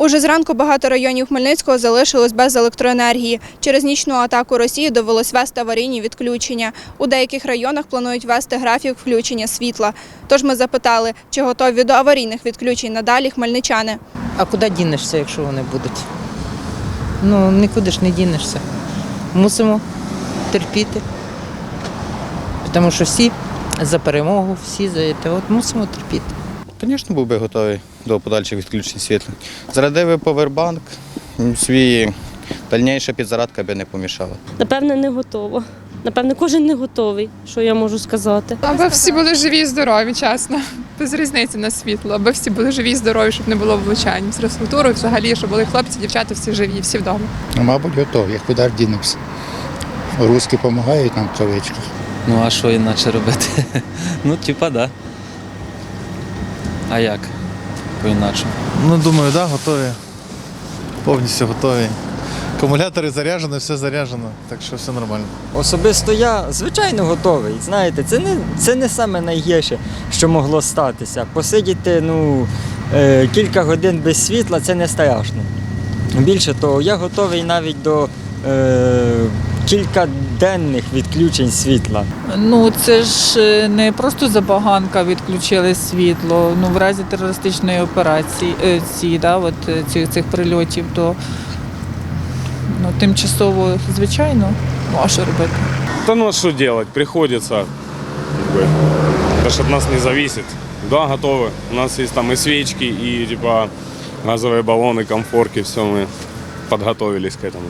Уже зранку багато районів Хмельницького залишилось без електроенергії. Через нічну атаку Росії довелось вести аварійні відключення. У деяких районах планують вести графік включення світла. Тож ми запитали, чи готові до аварійних відключень надалі хмельничани. А куди дінешся, якщо вони будуть? Ну, нікуди ж не дінешся. Мусимо терпіти. Тому що всі за перемогу, всі за те. От мусимо терпіти. Звісно, був би готовий до подальших відключень світла. Зарядив би повербанк, свій дальніша підзарадка би не помішала. Напевне, не готова. Напевне, кожен не готовий, що я можу сказати. Аби всі були живі і здорові, чесно. Без різниці на світло, аби всі були живі і здорові, щоб не було влучань. З інфраструктурою взагалі, щоб були хлопці, дівчата, всі живі, всі вдома. Ну, мабуть, готові, куди ж дінемося. Руські допомагають нам в кавичках. Ну а що іначе робити? ну, типа, да. А як? По-іначе. Ну, думаю, да, готові. Повністю готові. Акумулятори заряджені, все заряджено, так що все нормально. Особисто я, звичайно, готовий. Знаєте, це не, це не саме найгірше, що могло статися. Посидіти ну, е, кілька годин без світла це не страшно. Більше того, я готовий навіть до е, кількаденних відключень світла. Ну це ж е, не просто забаганка відключили світло. Ну в разі терористичної операції е, ці, да, от е, цих, цих прильотів, то ну, тимчасово, звичайно, ну а що робити? Да ну а что делать? Приходится. как бы. Это ж от нас не зависит. Да, готовы. У нас есть там и свечки, и типа газовые баллоны, комфорки, все мы подготовились к этому.